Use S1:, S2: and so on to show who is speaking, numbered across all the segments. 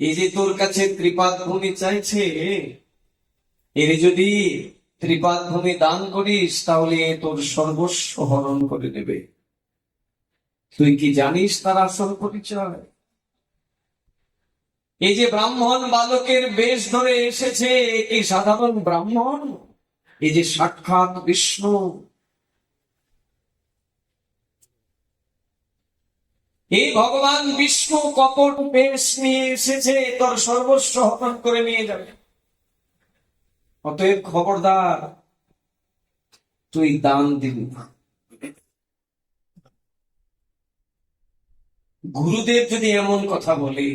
S1: এই যে তোর কাছে ত্রিপাদ ভূমি চাইছে, এর যদি ত্রিপাদ ভূমি দান করিস, তাহলে তোর সর্বস্ব হরণ করে দেবে। তুই কি জানিস তার আসল পরিচয়? এই যে ব্রাহ্মণ বালকের বেশ ধরে এসেছে এ কি সাধারণ ব্রাহ্মণ, এই যে সাক্ষাৎ বিষ্ণু এই ভগবান, বিষ্ণু কপট বেশ নিয়ে এসেছে, তোর সর্বস্ব হরণ করে নিয়ে যাবে। অতএব খবরদার, তুই দান দিবি গুরুদেব যদি এমন কথা বলে,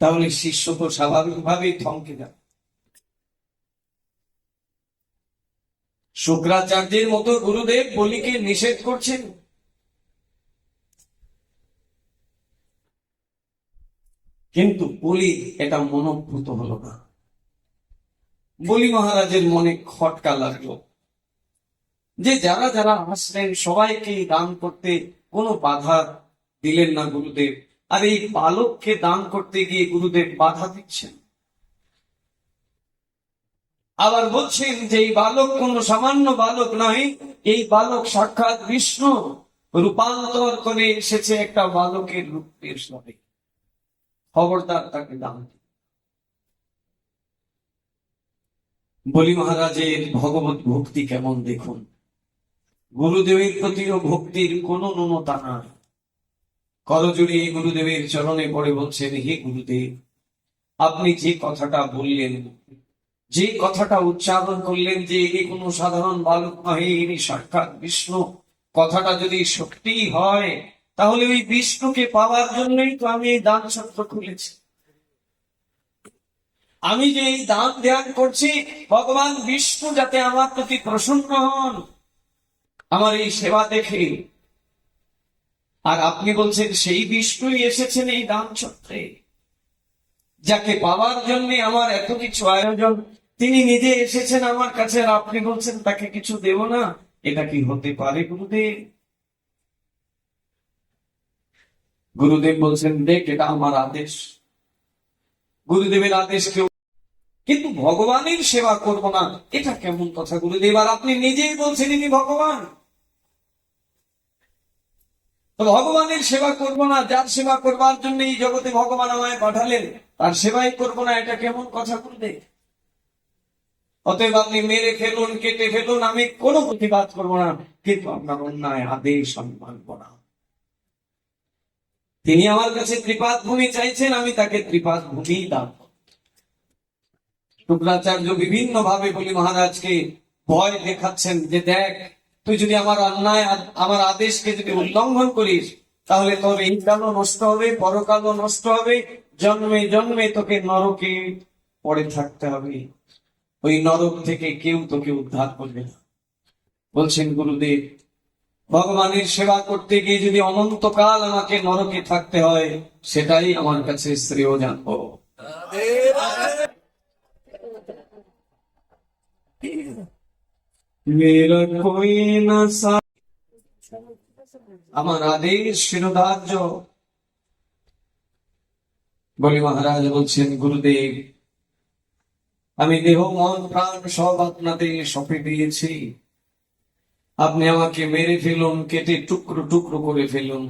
S1: তাহলে শিষ্য তো স্বাভাবিকভাবেই থমকে যাবে। শুক্রাচার্যের মতো গুরুদেব বলিকে নিষেধ করছেন? কিন্তু বলি, এটা মনোভূত হলো না। বলি মহারাজের মনে খটকা লাগল। যে যারা যারা আসলেন, সবাইকে দান করতে কোনো বাধা দিলেন না গুরুদেব। আর এই বালককে দান করতে গিয়ে গুরুদেব বাধা দিচ্ছেন। আবার বলছেন যে, এই বালক কোন সামান্য বালক নয়। এই বালক সাক্ষাৎ বিষ্ণু। রূপান্তর করে এসেছে একটা বালকের রূপের সাথে খবরদার তাকে দান বলি মহারাজের ভগবত ভক্তি কেমন দেখুন? গুরুদেবের প্রতিও ভক্তির কোন ন্যূনতা নাই। করজুড়ি গুরুদেবের চরণে পড়ে বলছেন, হে গুরুদেব, আপনি যে কথাটা বললেন, যে কথাটা উচ্চারণ করলেন যে এ কোনো সাধারণ বালক নহে, ইনি সাক্ষাৎ বিষ্ণু, কথাটা যদি সত্যি হয় তাহলে ওই বিষ্ণুকে পাওয়ার জন্যই তো আমি এই দান ছত্র খুলেছি। আমি যে এই দান ধ্যান করছি, ভগবান বিষ্ণু যাতে আমার প্রতি প্রসন্ন হন, আমার এই সেবা দেখে। আর আপনি বলছেন, সেই বিষ্ণুই এসেছেন এই দান ছত্রে যাকে পাওয়ার জন্য আমার এত কিছু আয়োজন। তিনি নিজে এসেছেন আমার কাছে আর আপনি বলছেন, তাকে কিছু দেব না, এটা কি হতে পারে গুরুদেব? গুরুদেব বলছেন, দেখ, এটা আমার আদেশ। গুরুদেবের আদেশ কেউ কিন্তু ভগবানের সেবা করব না, এটা কেমন কথা গুরুদেব? আর আপনি নিজেই বলছেন ইনি ভগবান। ভগবানের সেবা করব না, যার সেবা করবার জন্য এই জগতে ভগবান আমায় পাঠালেন, তার সেবাই করব না, এটা কেমন কথা গুরুদেব? অতএব আপনি মেরে ফেলুন, কেটে ফেলুন, আমি কোনো প্রতিবাদ করব না, কিন্তু আপনার অন্যায় আদেশ আমি মানব না। তিনি আমার কাছে ত্রিপাদ ভূমি চাইছেন, আমি তাকে ত্রিপাদ ভূমি দান শুক্রাচার্য বিভিন্ন ভাবে বলি, মহারাজকে ভয় দেখাচ্ছেন যে দেখ, তুই যদি আমার অন্যায় আমার আদেশকে যদি উল্লঙ্ঘন করিস, তাহলে তোর এই কালও নষ্ট হবে, পরকালও নষ্ট হবে, জন্মে জন্মে তোকে নরকে পড়ে থাকতে হবে। ওই নরক থেকে কেউ তোকে উদ্ধার করবে না। বলছেন গুরুদেব ভগবানের সেবা করতে গিয়ে যদি অনন্তকাল আমাকে নরকে থাকতে হয়, সেটাই আমার কাছে শ্রেয় জানব। আমার আদেশ, শিরোধার্য। বলি মহারাজ বলছেন, গুরুদেব, আমি দেহ, মন, প্রাণ সব আপনাদের সঁপে দিয়েছি। আপনি আমাকে মেরে ফেলুন, কেটে টুকরো টুকরো করে ফেলুন।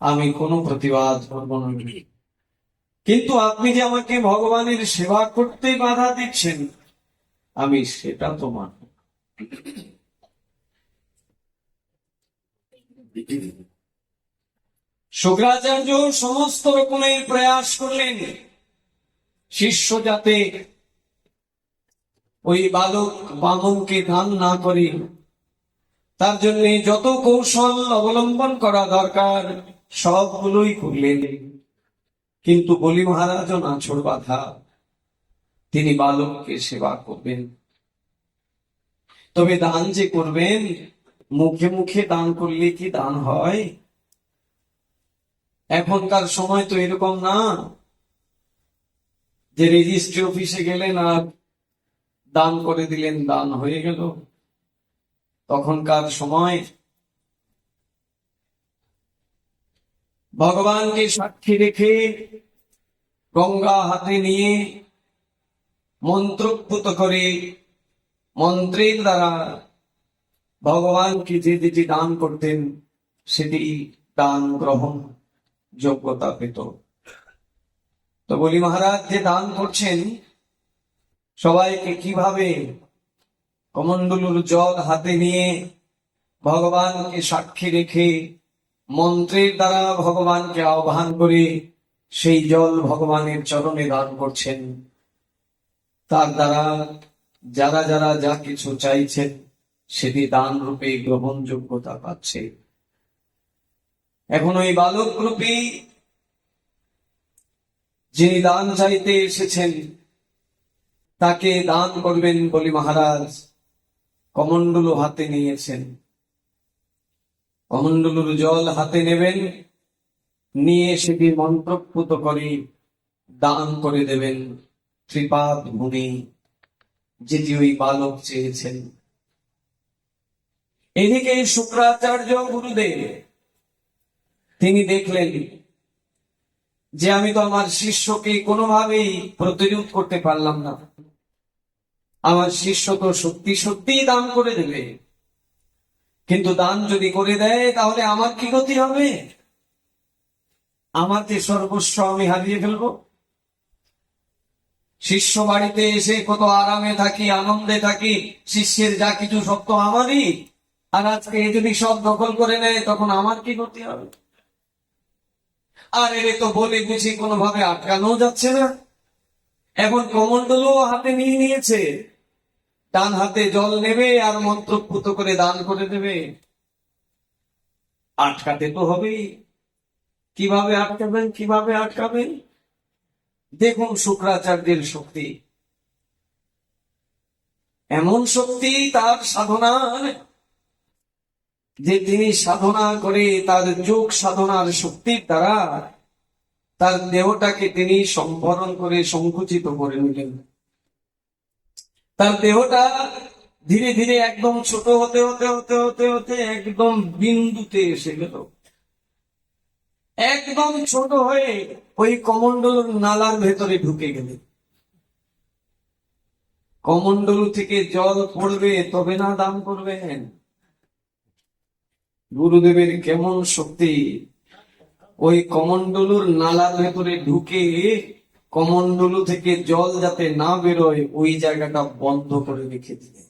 S1: আমি কোনো প্রতিবাদ করব না। কিন্তু আপনি যে আমাকে ভগবানের সেবা করতে বাধা দিচ্ছেন, আমি সেটা তো মানব শুক্রাচার্য সমস্ত রকমের প্রয়াস করলেন। শিষ্য যাতে ওই বালক বামনকে দান না করে তার জন্য যত কৌশল অবলম্বন করা দরকার, সবগুলোই করলেন। কিন্তু বলি মহারাজ নাছর বাধা। তিনি বালককে সেবা করবেন। তবে দান যে করবেন, মুখে মুখে দান করলে কি দান হয়? এখনকার সময় তো এরকম না। যে রেজিস্ট্রি অফিসে গেলেন আর দান করে দিলেন, দান হয়ে গেল। তখনকার সময় ভগবানকে সাক্ষী রেখে গঙ্গা হাতে নিয়ে মন্ত্রপুত করে মন্ত্রের দ্বারা ভগবানকে যে যেটি দান করতেন, সেটি দান গ্রহণ যোগ্যতা পেত। তো বলি মহারাজ, যে দান করছেন, সবাইকে কীভাবে কমণ্ডলুর জল হাতে নিয়ে ভগবানকে সাক্ষী রেখে মন্ত্রের দ্বারা ভগবানকে আহ্বান করে সেই জল ভগবানের চরণে দান করছেন। তার দ্বারা যারা যারা যা কিছু চাইছেন, সেটি দান রূপে গ্রহণযোগ্যতা পাচ্ছে। এখন ওই বালক রূপী যিনি দান চাইতে এসেছেন, তাকে দান করবেন বলি মহারাজ। কমণ্ডলু হাতে নিয়েছেন। কমণ্ডলুর জল হাতে নেবেন, নিয়ে সেটি মন্ত্রপুত করে দান করে দেবেন। ত্রিপাদ ভূমি যেটি ওই বালক চেয়েছেন। এদিকে শুক্রাচার্য গুরুদেব, তিনি দেখলেন যে আমি তো আমার শিষ্যকে কোনোভাবেই প্রতিরোধ করতে পারলাম না। আমার শিষ্য তো সত্যি সত্যিই দান করে দেবে। কিন্তু দান যদি করে দেয়, তাহলে আমার কি গতি হবে? আমার যে সর্বস্ব আমি হারিয়ে ফেলব। শিষ্য বাড়িতে এসে কত আরামে থাকি, আনন্দে থাকি, শিষ্যের যা কিছু তো আমারই। আর আজকে এ যদি সব দখল করে নেয়, তখন আমার কি ক্ষতি হবে? আর এর তো বলে বুঝি কোনোভাবে আটকানো যাচ্ছে না। এখন কমণ্ডলও হাতে নিয়ে নিয়েছে। ডান হাতে জল নেবে আর মন্ত্রপুত করে দান করে দেবে। আটকাতে তো হবেই। কীভাবে আটকাবেন কীভাবে আটকাবেন? দেখুন শুক্রাচার্যের শক্তি। এমন শক্তি তার সাধনার যে তিনি সাধনা করে তার যোগ সাধনার শক্তির দ্বারা তার দেহটাকে তিনি সম্বরণ করে সংকুচিত করে নিলেন। তার দেহটা ধীরে ধীরে একদম ছোট হতে হতে হতে হতে হতে একদম বিন্দুতে এসে গেল। একদম ছোট হয়ে ওই কমণ্ডল নালার ভেতরে ঢুকে গেল। কমণ্ডল থেকে জল পড়বে, তবে না দান করবেন। গুরুদেবের কেমন শক্তি? ওই কমণ্ডলুর নালার ভেতরে ঢুকে কমণ্ডলু থেকে জল যাতে না বেরোয়, ওই জায়গাটা বন্ধ করে রেখে দিলেন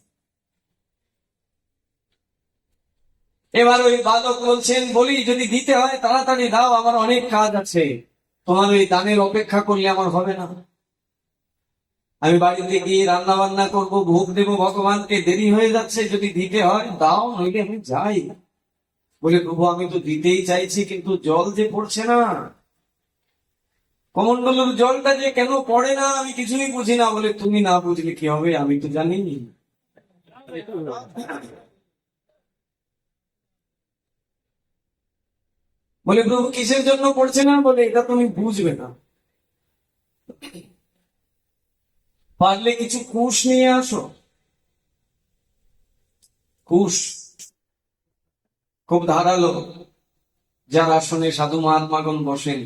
S1: এবার ওই বালক বলছেন, বলি, যদি দিতে হয়, তাড়াতাড়ি দাও, আমার অনেক কাজ আছে। তোমার ওই দানের অপেক্ষা করলে আমার হবে না। আমি বাড়িতে গিয়ে রান্না বান্না করব, ভোগ দেব, ভগবানকে দেরি হয়ে যাচ্ছে, যদি দিতে হয়, দাও, নইলে আমি যাই। বলে, প্রভু, আমি তো দিতেই চাইছি, কিন্তু জল যে পড়ছে না। কমণ্ডলুর জলটা যে কেন পড়ে না, আমি কিছুই বুঝি না। বলে, তুমি না বুঝলে কি হবে? আমি তো জানি বলে, প্রভু কিসের জন্য পড়ছে না? বলে, এটা তুমি বুঝবে না। পারলে কিছু কুশ নিয়ে আসো। কুশ খুব ধারালো। যার আসনে সাধু মহাত্মাগণ বসেন।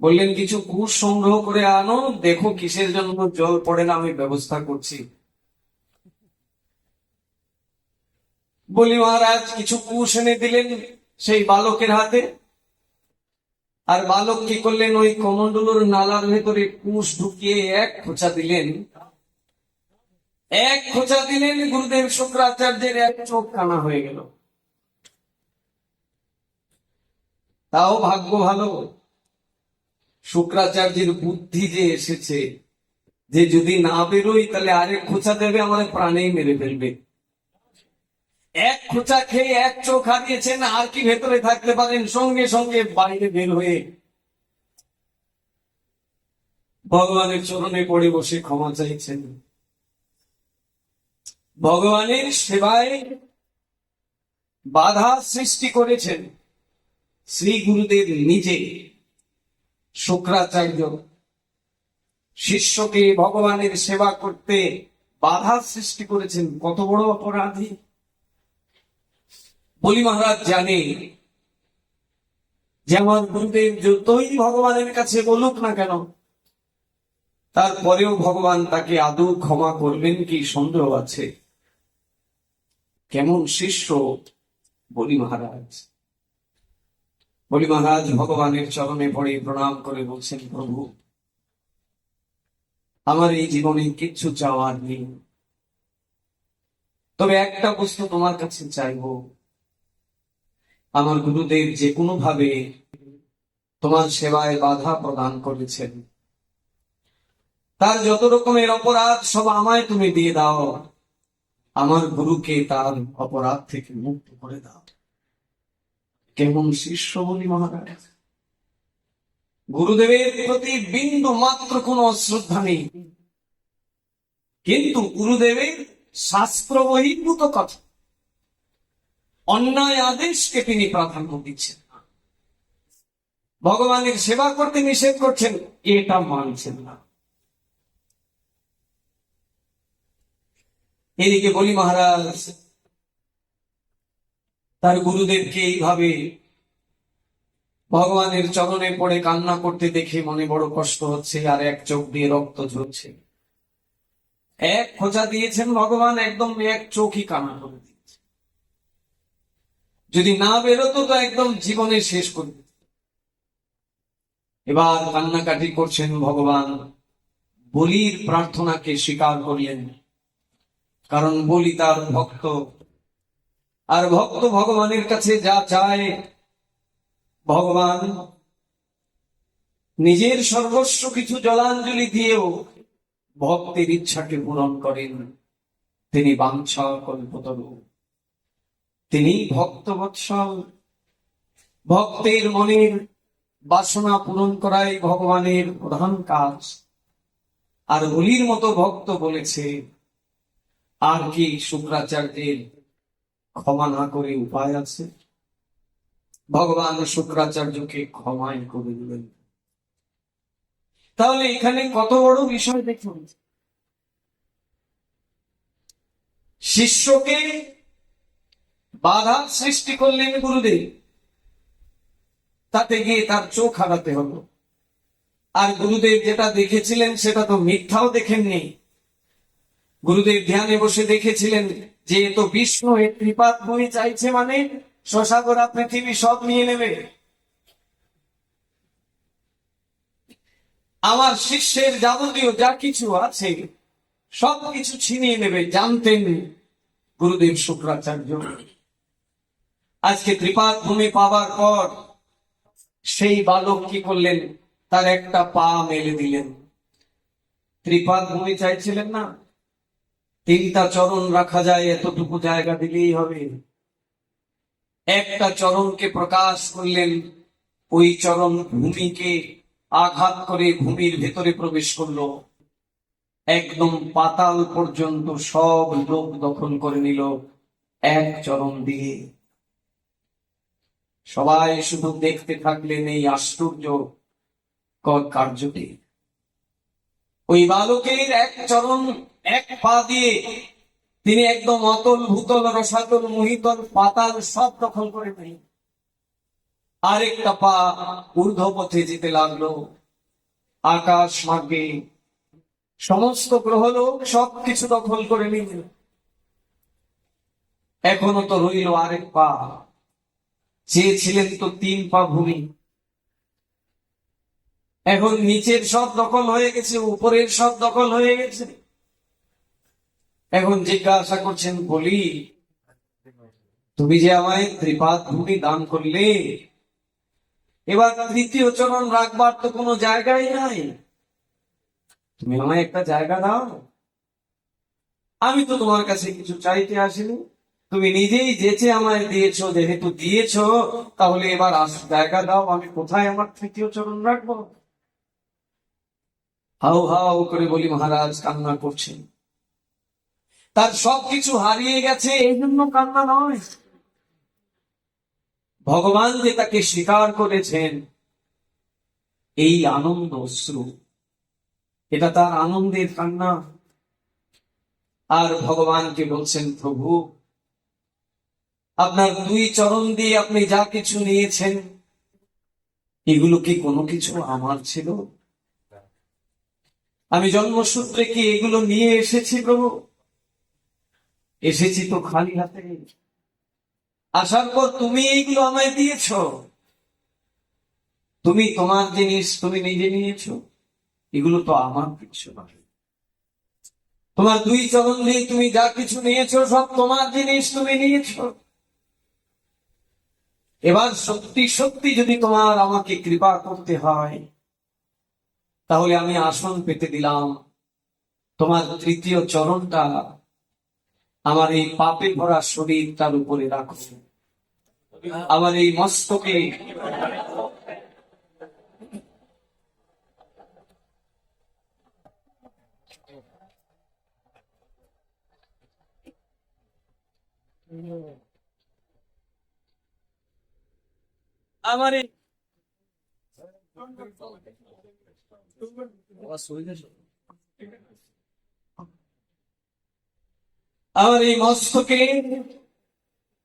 S1: বললেন, কিছু কুশ সংগ্রহ করে আনো, দেখো কিসের জন্য জল পড়ে না, আমি ব্যবস্থা করছি। বলি, মহারাজ, কিছু কুশ এনে দিলেন সেই বালকের হাতে। আর বালক কি করলেন, ওই কমণ্ডলুর নালার ভেতরে কুশ ঢুকিয়ে এক খোঁচা দিলেন। এক খোঁচা দিলেন, গুরুদেব শুক্রাচার্যের এক চোখ কানা হয়ে গেল। তাও ভাগ্য ভালো। শুক্রাচার্যের বুদ্ধি যে এসেছে, যে যদি না বেরোই, তাহলে আরেক খোঁচা দেবে আমার প্রাণেই মেরে ফেলবে। এক খোঁচা খেয়ে এক চোখ হারিয়েছেন, আর কি ভেতরে থাকতে পারেন? সঙ্গে সঙ্গে বাইরে বের হয়ে ভগবানের চরণে পড়ে বসে ক্ষমা চাইছেন। ভগবানের সেবায় বাধা সৃষ্টি করেছেন শ্রী গুরুদেব নিজে। শুক্রাচার্য, শিষ্যকে ভগবানের সেবা করতে বাধা সৃষ্টি করেছেন। কত বড় অপরাধী। বলি মহারাজ জানে যে আমার গুরুদেব যতই ভগবানের কাছে বলুক না কেন, তারপরেও ভগবান তাকে আদৌ ক্ষমা করবেন কি সন্দেহ আছে? কেমন শিষ্য, বলি মহারাজ। বলি মহারাজ, ভগবানের চরণে পড়ে প্রণাম করে বলছেন, প্রভু, আমার এই জীবনে কিচ্ছু চাওয়ার নেই। তবে একটা বস্তু তোমার কাছে চাইব। আমার গুরুদেব যে কোনো ভাবে তোমার সেবায় বাধা প্রদান করেছেন। তার যত রকমের অপরাধ সব আমায় তুমি দিয়ে দাও। আমার গুরুকে তার অপরাধ থেকে মুক্ত করে দাও। কেমন শিষ্য বলি মহারাজ? গুরুদেবের প্রতি বিন্দু মাত্র কোনো শ্রদ্ধা নেই। কিন্তু গুরুদেবের শাস্ত্র বহির্ভূত কথা, অন্যায় আদেশকে তিনি প্রাধান্য দিচ্ছেন। ভগবানের সেবা করতে নিষেধ করছেন, এটা মানছেন না। এদিকে বলি মহারাজ তার গুরুদেবকে এইভাবে ভগবানের চরণে পড়ে কান্না করতে দেখে মনে বড় কষ্ট হচ্ছে, আর এক চোখ দিয়ে রক্ত ঝরছে। এক খোঁচা দিয়েছেন ভগবান, একদম এক চোখই কান্না করে দিয়েছে। যদি না বেরোতো তো একদম জীবনে শেষ করে দিত। এবার কান্নাকাটি করছেন ভগবান। বলির প্রার্থনাকে স্বীকার করলেন। কারণ বলি তার ভক্ত। আর ভক্ত ভগবানের কাছে যা চায়, ভগবান নিজের সর্বস্ব কিছু জলাঞ্জলি দিয়েও ভক্তের ইচ্ছাকে পূরণ করেন। তিনি বাঞ্ছা কল্পতরু। তিনি ভক্ত বৎসল। ভক্তের মনের বাসনা পূরণ করাই ভগবানের প্রধান কাজ। আর বলির মতো ভক্ত বলেছে, আর কি শুক্রাচার্যের ক্ষমা না করে উপায় আছে? ভগবান শুক্রাচার্যকে ক্ষমাই করে দিলেন। তাহলে এখানে কত বড় বিষয় দেখুন। শিষ্যকে বাধা সৃষ্টি করলেন গুরুদেব। তাতে গিয়ে তার চোখ হারাতে হলো। আর গুরুদেব যেটা দেখেছিলেন, সেটা তো মিথ্যাও দেখেননি। গুরুদেব ধ্যানে বসে দেখেছিলেন যে তো বিষ্ণু এর কৃপাত বই চাইছে মানে শশাগোরা পৃথিবী সব নিয়ে নেবে। আমার শিষ্যের যাবতীয় যা কিছু আছে, সব কিছু ছিনিয়ে নেবে জানতেন গুরুদেব শুক্রাচার্য, আজকে ত্রিপাদ ভূমি পাবার পর সেই বালক কি করলেন? তার একটা পা মেলে দিলেন। ত্রিপাদ ভূমি চাইছিলেন না? তিনটা চরণ রাখা যায়, এতটুকু জায়গা দিলেই হবে। একটা চরণকে প্রকাশ করলেন, ওই চরণ ভূমিকে আঘাত করে ভূমির ভেতরে প্রবেশ করল। একদম পাতাল পর্যন্ত সব লোক দখল করে নিল এক চরণ দিয়ে। সবাই শুধু দেখতে থাকলেন এই আশ্চর্য কর কার্যটি। ওই বালকের এক চরণ এক পা দিয়ে তিনি একদম অতল ভূতল, রসাতল, মহিতল, পাতাল সব দখল করে নেই আরেকটা পা ঊর্ধ্ব পথে যেতে লাগল। আকাশ মার্গে সমস্ত গ্রহলোক সব কিছু দখল করে নিল এখনও তো রইল আরেক পা। চেয়েছিলেন তো তিন পা ভূমি। এখন নিচের সব দখল হয়ে গেছে, উপরের সব দখল হয়ে গেছে। এখন জিজ্ঞাসা করছেন, বলি, তুমি যে আমায় ত্রিপাদ ভূমি দান করলে, এবার তৃতীয় চরণ রাখবার তো কোনো জায়গাই নাই। তুমি আমায় একটা জায়গা দাও। আমি তো তোমার কাছে কিছু চাইতে আসিনি। তুমি নিজেই যেচে আমায় দিয়েছ, যেহেতু দিয়েছ, তাহলে এবার আস, জায়গা দাও, আমি কোথায় আমার তৃতীয় চরণ রাখব? হাউ হাউ করে বলি, মহারাজ কান্না করছেন। তার সবকিছু হারিয়ে গেছে। এই জন্য কান্না নয়। ভগবান যে তাকে স্বীকার করেছেন এই আনন্দ অশ্রু এটা তার আনন্দের কান্না। আর ভগবানকে বলছেন প্রভু আপনার দুই চরণ দিয়ে আপনি যা কিছু নিয়েছেন এগুলো কি কোনো কিছু আমার ছিল? আমি জন্মসূত্রে কি এগুলো নিয়ে এসেছি প্রভু? এসেছি তো খালি হাতে। আসার পর তুমি এইগুলো আমায় দিয়েছ। তুমি তোমার জিনিস তুমি নিজে নিয়েছো। এগুলো তো আমার কিছু নয়। তোমার দুই চরণ দিয়ে তুমি যা কিছু নিয়েছো, সব তোমার জিনিস তুমি নিয়েছো। এবার সত্যি সত্যি যদি তোমার আমাকে কৃপা করতে হয়, তাহলে আমি আসন পেতে দিলাম। তোমার তৃতীয় চরণটা আমার এই পাপে ভরা শরীর তার উপরে রাখো। আমার এই মস্তকে আমার এই আমার এই মস্তকে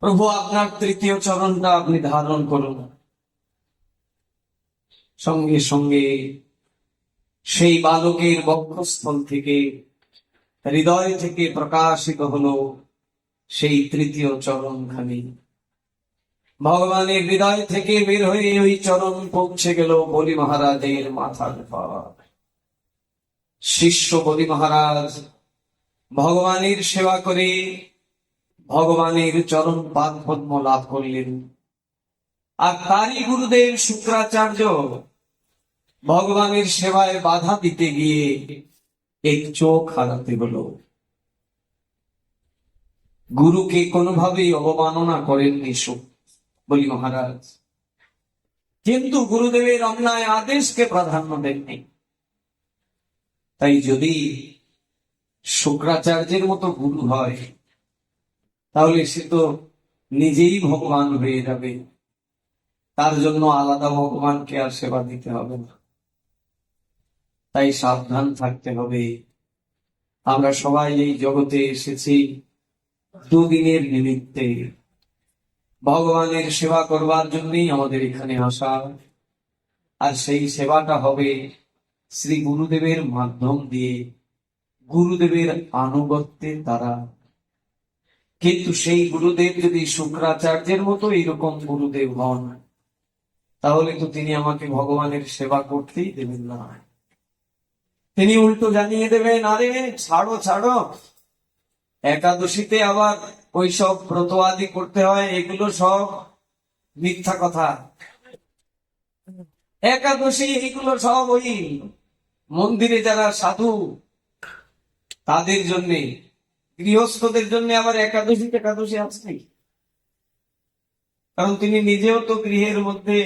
S1: প্রভু আপনার তৃতীয় চরণটা আপনি ধারণ করুন। সঙ্গে সঙ্গে সেই বালকের বক্ষস্থল থেকে হৃদয় থেকে প্রকাশিত হলো সেই তৃতীয় চরণখানি। ভগবানের হৃদয় থেকে বের হয়ে ওই চরণ পৌঁছে গেল বলি মহারাজের মাথার পর শিষ্য বলি মহারাজ ভগবানের সেবা করে ভগবানের পাদ পদ্ম লাভ করলেন। আর তারই গুরুদেব শুক্রাচার্য ভগবানের সেবায় বাধা দিতে গিয়ে এক চোখ হারাতে হলো। গুরুকে কোনোভাবেই অবমাননা করেননি বলি মহারাজ, কিন্তু গুরুদেবের অন্যায় আদেশকে প্রাধান্য দেননি। তাই যদি শুক্রাচার্যের মতো গুরু হয়, তাহলে সে তো নিজেই ভগবান হয়ে যাবে। তার জন্য আলাদা ভগবানকে আর সেবা দিতে হবে না। তাই সাবধান থাকতে হবে। আমরা সবাই এই জগতে এসেছি দুদিনের নিমিত্তে। ভগবানের সেবা করবার জন্যই আমাদের এখানে আসা। আর সেই সেবাটা হবে শ্রী গুরুদেবের মাধ্যম দিয়ে। গুরুদেবের আনুগত্যে তারা। কিন্তু সেই গুরুদেব যদি শুক্রাচার্যের মতো এরকম গুরুদেব হন, তাহলে তো তিনি আমাকে ভগবানের সেবা করতেই দেবেন না। তিনি উল্টো জানিয়ে দেবেন, আরে, ছাড়ো ছাড়ো। একাদশীতে আবার ওইসব ব্রত আদি করতে হয়, এগুলো সব মিথ্যা কথা। একাদশী, এগুলো সব ওই মন্দিরে যারা সাধু তাদের জন্য, গৃহস্থদের জন্য আবার একাদশী একাদশী আছে কারণ তিনি নিজেও তো গৃহের মধ্যে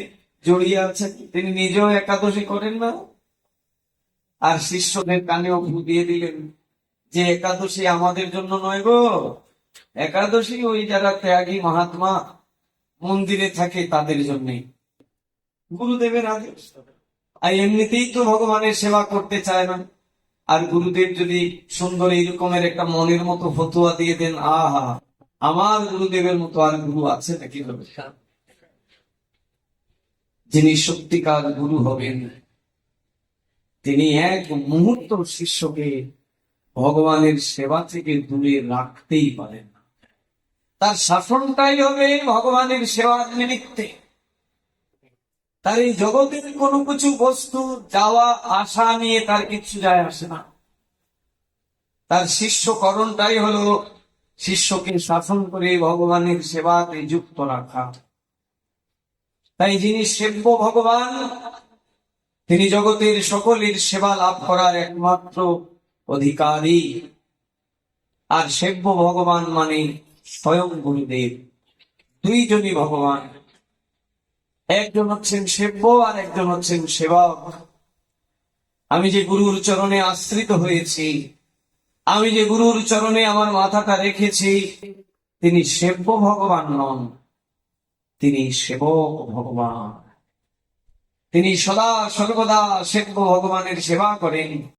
S1: জড়িয়ে আছেন, তিনি নিজেও একাদশী করেন না। আর শিষ্যদের কানেও দিয়ে দিলেন যে, একাদশী আমাদের জন্য নয় গো। একাদশী ওই যারা ত্যাগী মহাত্মা, মন্দিরে থাকে তাদের জন্যে। গুরুদেবের আদেশ। আর এমনিতেই তো ভগবানের সেবা করতে চায় না। আর গুরুদেব যদি সুন্দর এইরকমের একটা মনের মতো ফতুয়া দিয়ে দেন, আহা, আমার গুরুদেবের মতো আর গুরু আছে নাকি হবে যিনি সত্যিকার গুরু হবেন, তিনি এক মুহূর্ত শিষ্যকে ভগবানের সেবা থেকে দূরে রাখতেই পারেন না। তার শাসনটাই হবে ভগবানের সেবার নিমিত্তে। তার এই জগতের কোনো কিছু বস্তু, যাওয়া, আসা নিয়ে তার কিছু যায় আসে না। তার শিষ্যকরণটাই হলো শিষ্যকে শাসন করে ভগবানের সেবাতে যুক্ত রাখা। তাই যিনি সেব্য ভগবান, তিনি জগতের সকলের সেবা লাভ করার একমাত্র অধিকারী। আর সেব্য ভগবান মানে স্বয়ং গুরুদেব, দুইজনই ভগবান। একজন হচ্ছেন সেব্য আর একজন হচ্ছেন সেবক। আমি যে গুরুর চরণে আশ্রিত হয়েছি, আমি যে গুরুর চরণে আমার মাথাটা রেখেছি, তিনি সেব্য ভগবান নন, তিনি সেবক ভগবান। তিনি সদা সর্বদা সেব্য ভগবানের সেবা করেন।